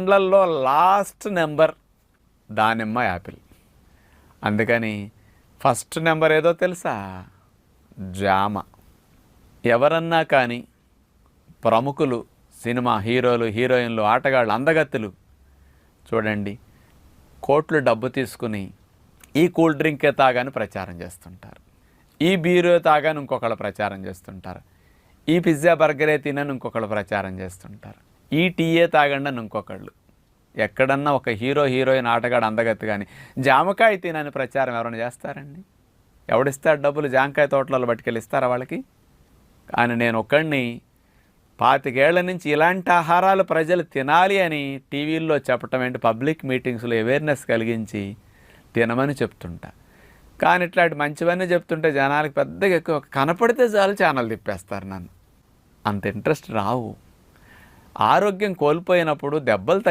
పండ్లల్లో last number దానిమ్మ apple. అందుకని ఫస్ట్ నెంబర్ ఏదో తెలుసా? జామ. ఎవరన్నా కానీ ప్రముఖులు సినిమా హీరోలు హీరోయిన్లు ఆటగాళ్ళు అందగత్తులు చూడండి కోట్లు డబ్బు తీసుకుని ఈ కూల్ డ్రింకే తాగాని ప్రచారం చేస్తుంటారు. ఈ బీరో తాగాని ఇంకొకళ్ళు ప్రచారం చేస్తుంటారు. ఈ పిజ్జా బర్గరే తినని ఇంకొకళ్ళు ప్రచారం చేస్తుంటారు. ఈ టీయే తాగండి అని ఇంకొకళ్ళు. ఎక్కడన్నా ఒక హీరో హీరోయిన్ ఆటగాడు అందగత్తు కానీ జామకాయ తినని ప్రచారం ఎవరైనా చేస్తారండి? ఎవడిస్తాడు డబ్బులు? జామకాయ తోటలలో పట్టుకెళ్ళి ఇస్తారా వాళ్ళకి? కానీ నేను ఒక్కడిని పాతికేళ్ళ నుంచి ఇలాంటి ఆహారాలు ప్రజలు తినాలి అని టీవీల్లో చెప్పటం ఏంటి? పబ్లిక్ మీటింగ్స్లో అవేర్నెస్ కలిగించి తినమని చెప్తుంటా. కానీ ఇట్లాంటి మంచివన్నీ చెప్తుంటే జనాలకు పెద్దగా ఎక్కువ కనపడితే చాలు ఛానల్ తిప్పేస్తారు నన్ను. అంత ఇంట్రెస్ట్ రావు. ఆరోగ్యం కోల్పోయినప్పుడు దెబ్బలు